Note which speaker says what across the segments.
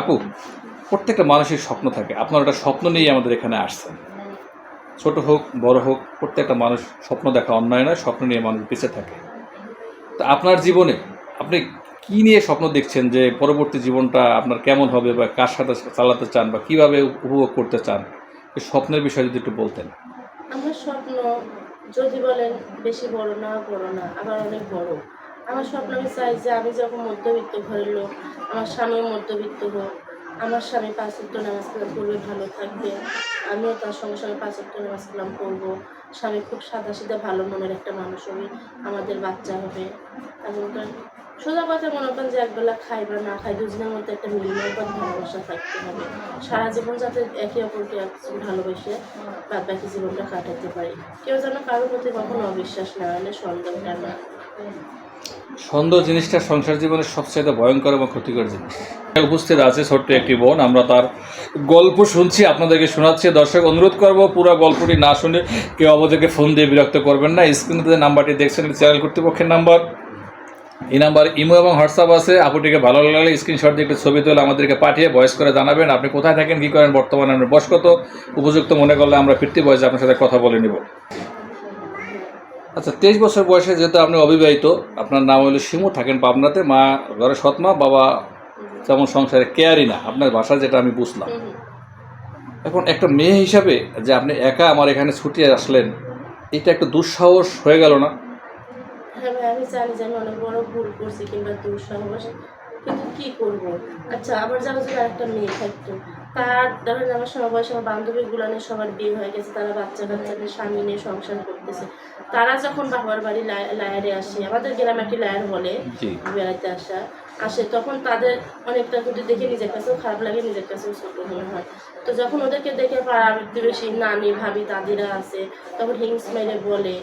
Speaker 1: আপু, প্রত্যেকটা মানুষের স্বপ্ন থাকে। আপনার একটা স্বপ্ন নিয়েই আমাদের এখানে আসছেন। ছোট হোক, বড় হোক, প্রত্যেকটা মানুষ স্বপ্ন দেখা অন্যায় নয়, স্বপ্ন নিয়ে মানুষ বেঁচে থাকে। তো আপনার জীবনে আপনি কি নিয়ে স্বপ্ন দেখছেন যে পরবর্তী জীবনটা আপনার কেমন হবে বা কার সাথে চালাতে চান বা কীভাবে উপভোগ করতে চান? এই স্বপ্নের বিষয়ে যদি একটু বলতেন।
Speaker 2: আমার স্বপ্ন যদি বলেন বেশি বড় না বড় না, আবার অনেক বড়। আমার স্বপ্ন আমি চাই যে আমি যখন মধ্যবিত্ত ঘরের লোক আমার স্বামীও মধ্যবিত্ত হোক, আমার স্বামী পাঁচ উত্তর নামাজ কালাম পড়বে, ভালো থাকবে। আমিও তার সঙ্গে সঙ্গে পাঁচ উত্তর নামাজ কালাম পড়ব। স্বামী খুব সাদা সিধা ভালো মনের একটা মানুষ হবে, আমাদের বাচ্চা হবে। তার সোজা কথা মনে করেন যে একবেলা খাই বা না খাই, দুজনের মধ্যে একটা মিলময়বাদ ভালোবাসা থাকতে হবে। সারা জীবন যাতে একে অপরকে ভালোবেসে বাদ বাকি জীবনটা কাটাতে পারি। কেউ যেন কারোর প্রতি কখনো অবিশ্বাস না আনে, সন্দেহটা না।
Speaker 1: সন্দেহ জিনিসটা সংসার জীবনের সবচেয়ে ভয়ঙ্কর এবং ক্ষতিকর জিনিস। উপস্থিত আছে ছোট্ট একটি বোন, আমরা তার গল্প শুনছি, আপনাদেরকে শোনাচ্ছি। দর্শক, অনুরোধ করব পুরো গল্পটি না শুনে কেউ আমাদেরকে ফোন দিয়ে বিরক্ত করবেন না। স্ক্রিনে যে নাম্বারটি দেখছেন চ্যানেল কর্তৃপক্ষের নাম্বার। এই নাম্বার, ইমো এবং হোয়াটসঅ্যাপ আছে। আপুটিকে ভালো লাগলে স্ক্রিনশট দিয়ে একটু ছবি তুলে আমাদেরকে পাঠিয়ে ভয়েস করে জানাবেন। আপনি কোথায় থাকেন, কী করেন, বর্তমানে আপনার বয়স কত উপযুক্ত মনে করলে আমরা ফিরতি বয়সে আপনার সাথে কথা বলে নিব। আচ্ছা তেইশ বছর বয়সে যেহেতু আপনি অবিবাহিত আপনার নাম হলো শিমু থাকেন পাবনাতে মা ঘরে সৎ মা বাবা যেমন সংসারে কেয়ারই না। আপনার ভাষা যেটা আমি বুঝলাম। এখন একটা মেয়ে হিসাবে যে আপনি একা আমার এখানে ছুটিয়ে আসলেন এটা একটা দুঃসাহস হয়ে গেল না?
Speaker 2: হ্যাঁ ভাই আমি জানি যে আমি অনেক বড় ভুল করছি কিংবা দুঃসাহস কিন্তু কি করব? আচ্ছা আমার যারা যদি একটা মেয়ে থাকতো তার ধরেন আমার সমবয়স আমার বান্ধবী গুলানে সবার বিয়ে হয়ে গেছে তারা বাচ্চা কাচ্চাদের স্বামী নিয়ে সংসার করতেছে। তারা যখন বাবার বাড়ি লায়ারে আসে আমাদের গ্রামে একটি লায়ার বলে
Speaker 1: জি।
Speaker 2: বেড়াইতে আসা আসে তখন তাদের অনেকটা যদি দেখে নিজের কাছেও খারাপ লাগে নিজের কাছেও ছোট মনে হয়। তো যখন ওদেরকে দেখে পাড়া প্রতিবেশী নানি ভাবি দাদিরা আছে তখন হিংস মেরে বলে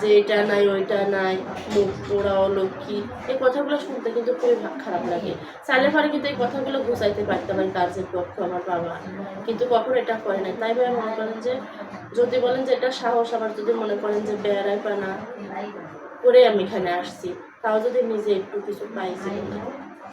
Speaker 2: যে এটা নাই, ওইটা নাই, মুখ পোড়াও লক্ষ্মী এই কথাগুলো শুনতে কিন্তু খুবই খারাপ লাগে। চাইলে পরে কিন্তু এই কথাগুলো গুছাইতে পারতাম আমি কাজের পক্ষ আমার বাবা। কিন্তু কখনো এটা করে নাই। তাই ভাই মনে করেন যে, যদি বলেন যে এটা সাহস, আবার যদি মনে করেন যে বেড়াই পানা করে আমি এখানে আসছি। তাও যদি নিজে একটু কিছু পাইছি